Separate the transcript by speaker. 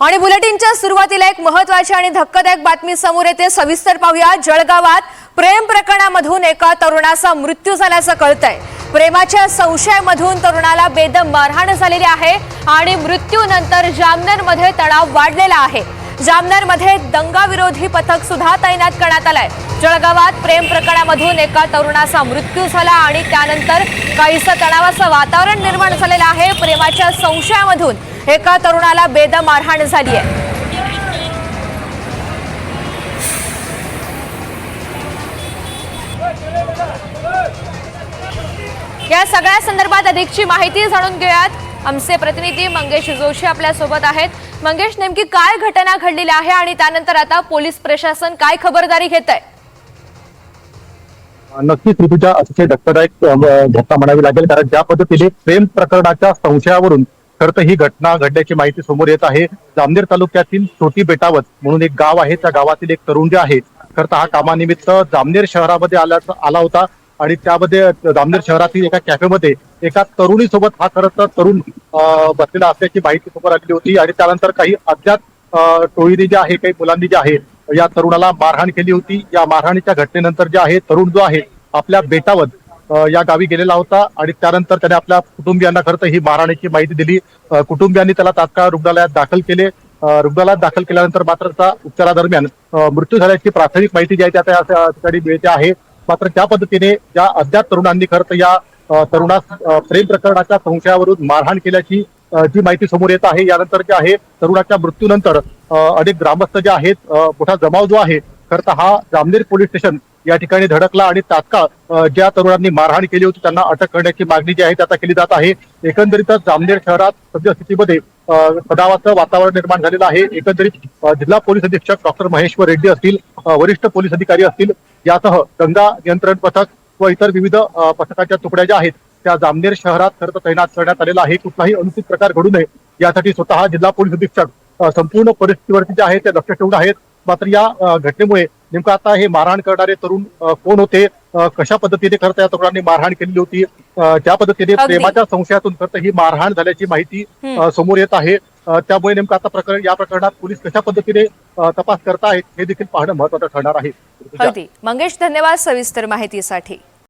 Speaker 1: आणि बुलेटिनच्या सुरुवातीला एक महत्वाची आणि धक्कादायक बातमी समोर येते. सविस्तर पाहूया. जळगावात प्रेम प्रकरणामधून एका तरुणाचा मृत्यू झाल्याचं कळतंय. प्रेमाच्या संशयामधून तरुणाला बेदम मारहाण झालेली आहे आणि मृत्यूनंतर जामनेरमध्ये तणाव वाढलेला आहे. जामनेरमध्ये दंगाविरोधी पथक सुद्धा तैनात करण्यात आलंय. जळगावात प्रेम प्रकरणामधून एका तरुणाचा मृत्यू झाला आणि त्यानंतर काहीसं तणावाचं वातावरण निर्माण झालेलं आहे. प्रेमाच्या संशयामधून एका तरुणाला बेदम मारहाण झाली आहे. या सगळ्या संदर्भात अधिकची माहिती जाणून घेऊयात. आमचे प्रतिनिधी मंगेश जोशी आपल्यासोबत आहेत. मंगेश नेमकी काय घटना घडलेली आहे आणि त्यानंतर आता पोलीस प्रशासन काय खबरदारी घेत आहे
Speaker 2: नक्कीच ऋतूच्या अतिशय धक्कादायक घटना म्हणावी लागेल कारण ज्या पद्धतीने प्रेम प्रकरणाच्या संशयावरून खरं तर ही घटना घडल्याची माहिती समोर येत आहे. जामनेर तालुक्यातील छोटी बेटावत म्हणून एक गाव आहे. त्या गावातील एक तरुण जे आहे खरं तर हा कामानिमित्त जामनेर शहरामध्ये आल्याचा आला होता. आणि त्यामध्ये जामनेर शहरातील एका कॅफेमध्ये एका तरुणीसोबत हा खरं तर तरुण बसलेला असल्याची माहिती समोर आलेली होती. आणि त्यानंतर काही अज्ञात टोळीने जे आहे काही मुलांनी जे आहे या तरुणाला मारहाण केली होती. या मारहाणीच्या घटनेनंतर जे आहे तरुण जो आहे आपल्या बेटावर या गावी गेलेला होता आणि त्यानंतर त्याने आपल्या कुटुंबियांना खरं तर ही मारहाणीची माहिती दिली. कुटुंबियांनी त्याला तात्काळ रुग्णालयात दाखल केले. रुग्णालयात दाखल केल्यानंतर मात्र त्या उपचारादरम्यान मृत्यू झाल्याची प्राथमिक माहिती जी आहे त्या त्या ठिकाणी मिळते आहे. मात्र त्या पद्धतीने ज्या अज्ञात तरुणांनी खरं तर या तरुणास प्रेम प्रकरणाच्या संशयावरून मारहाण केल्याची जी माहिती समोर येत आहे. यानंतर जे आहे तरुणाच्या मृत्यूनंतर अनेक ग्रामस्थ जे आहेत मोठा जमाव जो आहे खरं तर हा जामनेर पोलीस स्टेशन या ठिकाणी धडकला आणि तात्काळ ज्या तरुणांनी मारहाण केली होती त्यांना अटक करण्याची मागणी जी आहे ती आता केली जात आहे. एकंदरीतच जामनेर शहरात सद्यस्थितीमध्ये तणावाचं वातावरण निर्माण झालेलं आहे. एकंदरीत जिल्हा पोलीस अधीक्षक डॉक्टर महेश्वर रेड्डी असतील वरिष्ठ पोलीस अधिकारी असतील यासह गंगा नियंत्रण पथक व इतर विविध पथकाच्या तुकड्या ज्या आहेत त्या जामनेर शहरात खरं तर तैनात करण्यात आलेला आहे. कुठलाही अनुचित प्रकार घडू नये यासाठी स्वतः जिल्हा पोलीस अधीक्षक संपूर्ण परिस्थितीवरती जे आहे ते लक्ष ठेवून आहेत. मात्र या घटनेमुळे नेमकं आता हे मारहाण करणारे तरुण कोण होते कशा पद्धतीने खरं तर या तरुणांनी मारहाण केलेली होती. ज्या पद्धतीने. प्रेमाच्या संशयातून खरं तर ही मारहाण झाल्याची माहिती समोर येत आहे. त्यामुळे नेमकं आता प्रकरण या प्रकरणात पोलीस कशा पद्धतीने तपास करतायत हे देखील पाहणं महत्वाचं ठरणार आहे.
Speaker 1: मंगेश धन्यवाद सविस्तर माहितीसाठी.